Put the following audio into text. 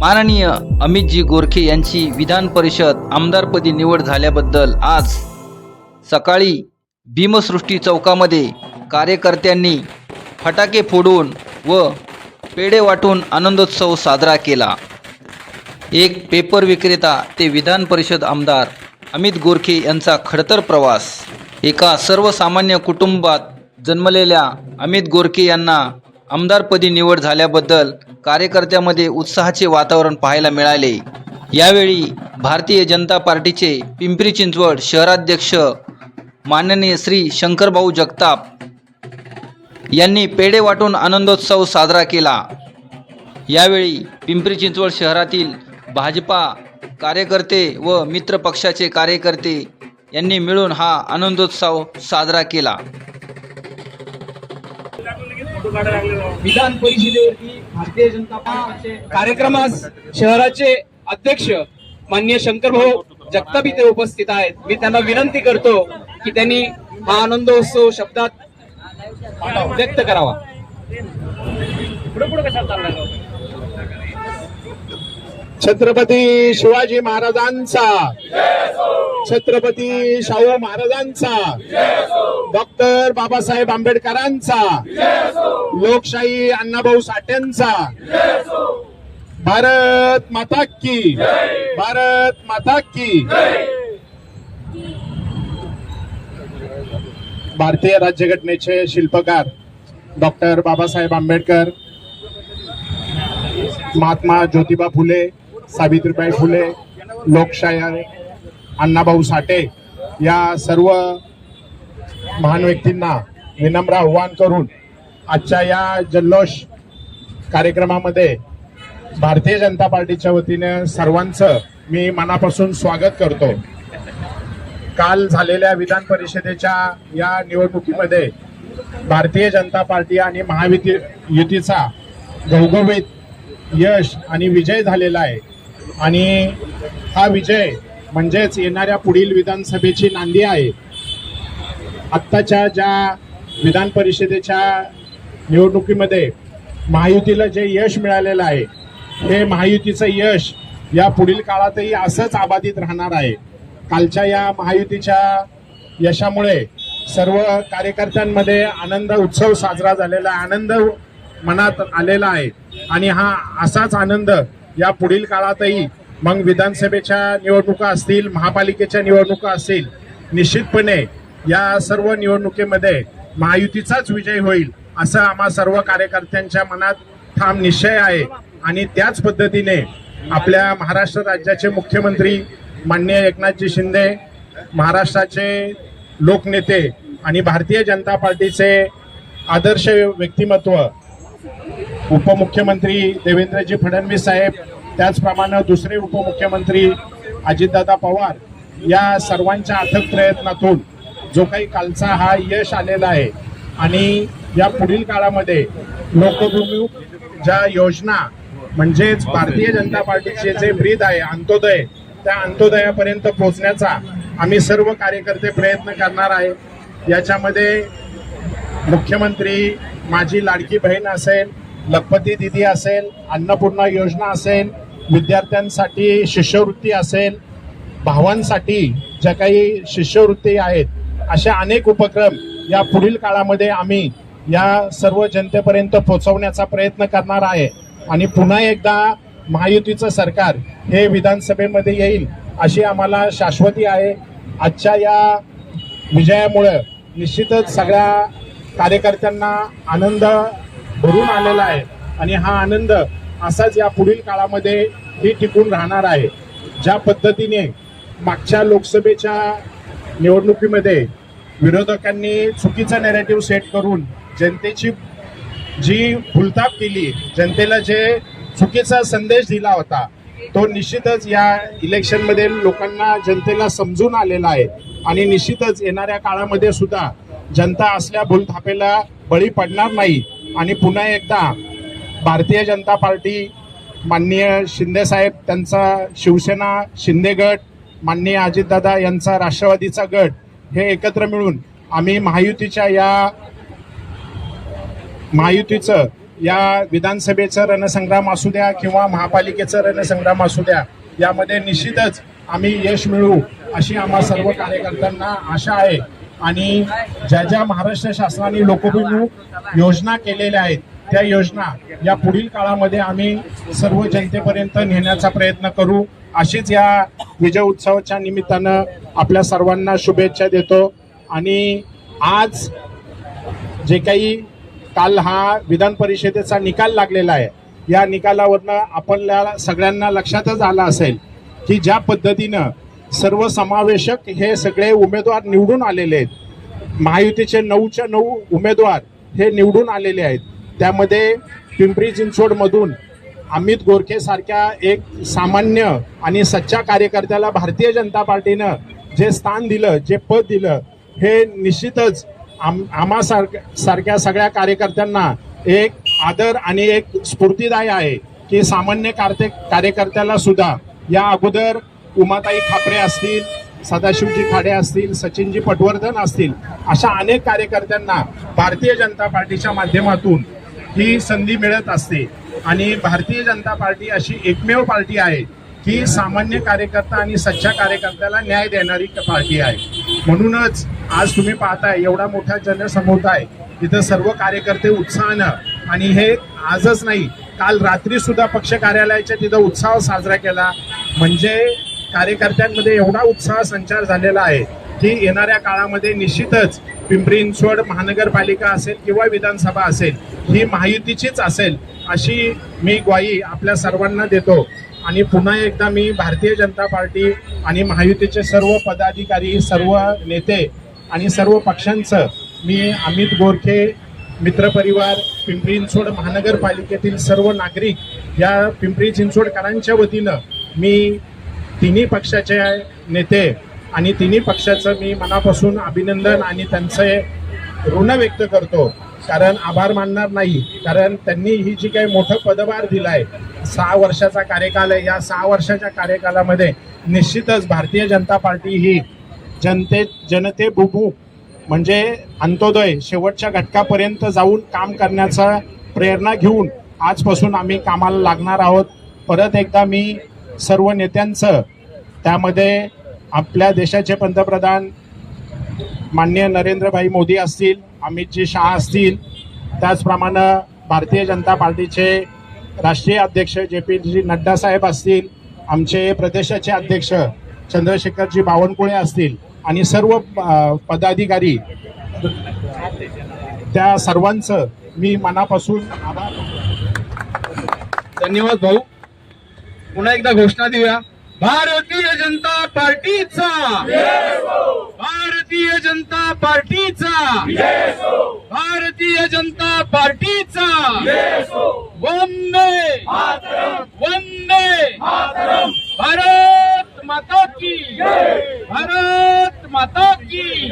माननीय अमितजी गोरखे यांची विधान परिषद आमदारपदी निवड झाल्याबद्दल आज सकाळी भीमसृष्टी चौकामध्ये कार्यकर्त्यांनी फटाके फोडून व पेढे वाटून आनंदोत्सव साजरा केला. एक पेपर विक्रेता ते विधान परिषद आमदार अमित गोरखे यांचा खडतर प्रवास. एका सर्वसामान्य कुटुंबात जन्मलेल्या अमित गोरखे यांना आमदारपदी निवड झाल्याबद्दल कार्यकर्त्यामध्ये उत्साहाचे वातावरण पाहायला मिळाले. यावेळी भारतीय जनता पार्टीचे पिंपरी चिंचवड शहराध्यक्ष माननीय श्री शंकरभाऊ जगताप यांनी पेढे वाटून आनंदोत्सव साजरा केला. यावेळी पिंपरी चिंचवड शहरातील भाजपा कार्यकर्ते व मित्र पक्षाचे कार्यकर्ते यांनी मिळून हा आनंदोत्सव साजरा केला. विधान परिषदेवरती भारतीय जनता पक्षाचे कार्यक्रमास शहराचे अध्यक्ष माननीय शंकरभाऊ जगताप इथे उपस्थित आहेत. मी त्यांना विनंती करतो की त्यांनी हा आनंदोत्सव शब्दात व्यक्त करावा. छत्रपती शिवाजी महाराजांचा. छत्रपती शाहू महाराजांचा. डॉक्टर बाबासाहेब आंबेडकरांचा. लोकशाही अण्णाभाऊ साठ्यांचा भारत माता की. भारत माता की. भारतीय राज्यघटनेचे शिल्पकार डॉक्टर बाबासाहेब आंबेडकर महात्मा ज्योतिबा फुले सावित्रीबाई फुले लोकशाहीर अण्णाभाऊ साठे या सर्व महान व्यक्तींना विनम्र आव्हान करून आजच्या या जल्लोष कार्यक्रमामध्ये भारतीय जनता पार्टीच्या वतीने सर्वांचं मी मनापासून स्वागत करतो. काल झालेल्या विधान परिषदेच्या या निवडणुकीमध्ये भारतीय जनता पार्टी आणि महाविती युतीचा घवघवीत यश आणि विजय झालेला आहे. आणि हा विजय म्हणजेच येणाऱ्या पुढील विधानसभेची नांदी आहे. आत्ताच्या ज्या विधान परिषदेच्या निवडणुकीमध्ये महायुतीला जे यश मिळालेलं आहे हे महायुतीचं यश या पुढील काळातही असंच आबाधित राहणार आहे. कालच्या या महायुतीच्या यशामुळे सर्व कार्यकर्त्यांमध्ये आनंद उत्सव साजरा झालेला आहे आनंद मनात आलेला आहे आणि हा असाच आनंद या पुढील काळातही मग विधानसभेच्या निवडणुका असतील महापालिकेच्या निवडणुका असतील निश्चितपणे या सर्व निवडणुकीमध्ये महायुतीचाच विजय होईल असं आम्हा सर्व कार्यकर्त्यांच्या मनात ठाम निश्चय आहे. आणि त्याच पद्धतीने आपल्या महाराष्ट्र राज्याचे मुख्यमंत्री माननीय एकनाथजी शिंदे महाराष्ट्राचे लोकनेते आणि भारतीय जनता पार्टीचे आदर्श व्यक्तिमत्व उपमुख्यमंत्री देवेंद्रजी फडणवीस साहेब त्याचप्रमाणे दुसरे उपमुख्यमंत्री अजितदादा पवार या सर्वांच्या अथक प्रयत्नातून जो काही कालचा हा यश आलेला आहे आणि या पुढील काळामध्ये लोकभूमी ज्या योजना म्हणजेच भारतीय जनता पार्टीचे जे ब्रीद आहे अंत्योदय त्या अंत्योदयापर्यंत पोहोचण्याचा आम्ही सर्व कार्यकर्ते प्रयत्न करणार आहे. याच्यामध्ये मुख्यमंत्री माझी लाडकी बहीण असेल लखपती दिदी असेल अन्नपूर्णा योजना असेल विद्यार्थ्यांसाठी शिष्यवृत्ती असेल भावांसाठी ज्या काही शिष्यवृत्ती आहेत अशा अनेक उपक्रम या पुढील काळामध्ये आम्ही या सर्व जनतेपर्यंत पोहोचवण्याचा प्रयत्न करणार आहे. आणि पुन्हा एकदा महायुतीचं सरकार हे विधानसभेमध्ये येईल अशी आम्हाला शाश्वती आहे. आजच्या या विजयामुळं निश्चितच सगळ्या कार्यकर्त्यांना आनंद भरून आलेला आहे. आणि हा आनंद असाच या पुढील काळामध्ये ही टिकून राहणार आहे. ज्या पद्धतीने मागच्या लोकसभेच्या निवडणुकीमध्ये विरोधकांनी चुकीचा नेरेटिव्ह सेट करून जनतेची जी भुलताप केली जनतेला जे चुकीचा संदेश दिला होता तो निश्चितच या इलेक्शनमध्ये लोकांना जनतेला समजून आलेला आहे. आणि निश्चितच येणाऱ्या काळामध्ये सुद्धा जनता असल्या भूलथापेला बळी पडणार नाही. आणि पुन्हा एकदा भारतीय जनता पार्टी माननीय शिंदेसाहेब त्यांचा शिवसेना शिंदे गट माननीय अजितदादा यांचा राष्ट्रवादीचा गट हे एकत्र मिळून आम्ही महायुतीच्या या महायुतीचं या विधानसभेचं रणसंग्राम असू द्या किंवा महापालिकेचं रणसंग्राम असू द्या यामध्ये निश्चितच आम्ही यश मिळवू अशी आम्हा सर्व कार्यकर्त्यांना आशा आहे. आणि ज्या ज्या महाराष्ट्र शासनाने लोकोभिमुख योजना केलेल्या आहेत त्या योजना या पुढील काळामध्ये आम्ही सर्व जनतेपर्यंत नेण्याचा प्रयत्न करू. अशीच या विजय उत्सवाच्या निमित्तानं आपल्या सर्वांना शुभेच्छा देतो. आणि आज जे काही काल हा विधान परिषदेचा निकाल लागलेला आहे या निकालावरनं आपल्याला सगळ्यांना लक्षातच आलं असेल की ज्या पद्धतीनं सर्वसमावेशक हे सगळे उमेदवार निवडून आलेले आहेत. महायुतीचे नऊच्या नऊ उमेदवार हे निवडून आलेले आहेत. त्यामध्ये पिंपरी चिंचवडमधून अमित गोरखेसारख्या एक सामान्य आणि सच्चा कार्यकर्त्याला भारतीय जनता पार्टीनं जे स्थान दिलं जे पद दिलं हे निश्चितच आम आम्हासारख्या सारख्या सगळ्या कार्यकर्त्यांना एक आदर आणि एक स्फूर्तीदाय आहे की सामान्य कार्य कार्यकर्त्याला सुद्धा या अगोदर उमाताई खापरे असतील सदाशिवजी खाडे असतील सचिनजी पटवर्धन असतील अशा अनेक कार्यकर्त्यांना भारतीय जनता पार्टीच्या माध्यमातून ही संधी मिळत असते. आणि भारतीय जनता पार्टी अशी एकमेव पार्टी आहे की सामान्य कार्यकर्ता आणि सच्चा कार्यकर्त्याला न्याय देणारी पार्टी आहे. म्हणूनच आज तुम्ही पाहताय एवढा मोठा जनसमोता आहे तिथं सर्व कार्यकर्ते उत्साहानं आणि हे आजच नाही काल रात्री सुद्धा पक्ष कार्यालयाच्या तिथं उत्साह साजरा केला. म्हणजे कार्यकर्त्यांमध्ये एवढा उत्साह संचार झालेला आहे की येणाऱ्या काळामध्ये निश्चितच पिंपरी चिंचवड महानगरपालिका असेल किंवा विधानसभा असेल ही महायुतीचीच असेल अशी मी ग्वाही आपल्या सर्वांना देतो. आणि पुन्हा एकदा मी भारतीय जनता पार्टी आणि महायुतीचे सर्व पदाधिकारी सर्व नेते आणि सर्व पक्षांचं मी अमित गोरखे मित्रपरिवार पिंपरी चिंचवड महानगरपालिकेतील सर्व नागरिक या पिंपरी चिंचवडकरांच्या वतीनं मी तिन्ही पक्षाचे नेते आणि तिन्ही पक्षाचं मी मनापासून अभिनंदन आणि त्यांचे ऋण व्यक्त करतो. कारण आभार मानणार नाही. कारण त्यांनी ही जी काही मोठं पदभार दिलाय सहा वर्षाचा कार्यकाल आहे. या सहा वर्षाच्या कार्यकालामध्ये निश्चितच भारतीय जनता पार्टी ही जनते जनते बुबू म्हणजे अंत्योदय शेवटच्या घटकापर्यंत जाऊन काम करण्याचा प्रेरणा घेऊन आजपासून आम्ही कामाला लागणार आहोत. परत एकदा मी सर्व नेत्यांचं त्यामध्ये आपल्या देशाचे पंतप्रधान माननीय नरेंद्रभाई मोदी असतील अमितजी शहा असतील त्याचप्रमाणे भारतीय जनता पार्टीचे राष्ट्रीय अध्यक्ष जे पी जी नड्डा साहेब असतील आमचे प्रदेशाचे अध्यक्ष चंद्रशेखरजी बावनकुळे असतील आणि सर्व पदाधिकारी त्या सर्वांचं मी मनापासून धन्यवाद भाऊ. पुन्हा एकदा घोषणा देऊया. भारतीय जनता पार्टीचा. भारतीय जनता पार्टीचा. भारतीय जनता पार्टीचा. वंदे. वंदे. भारत माता की. भारत माता की.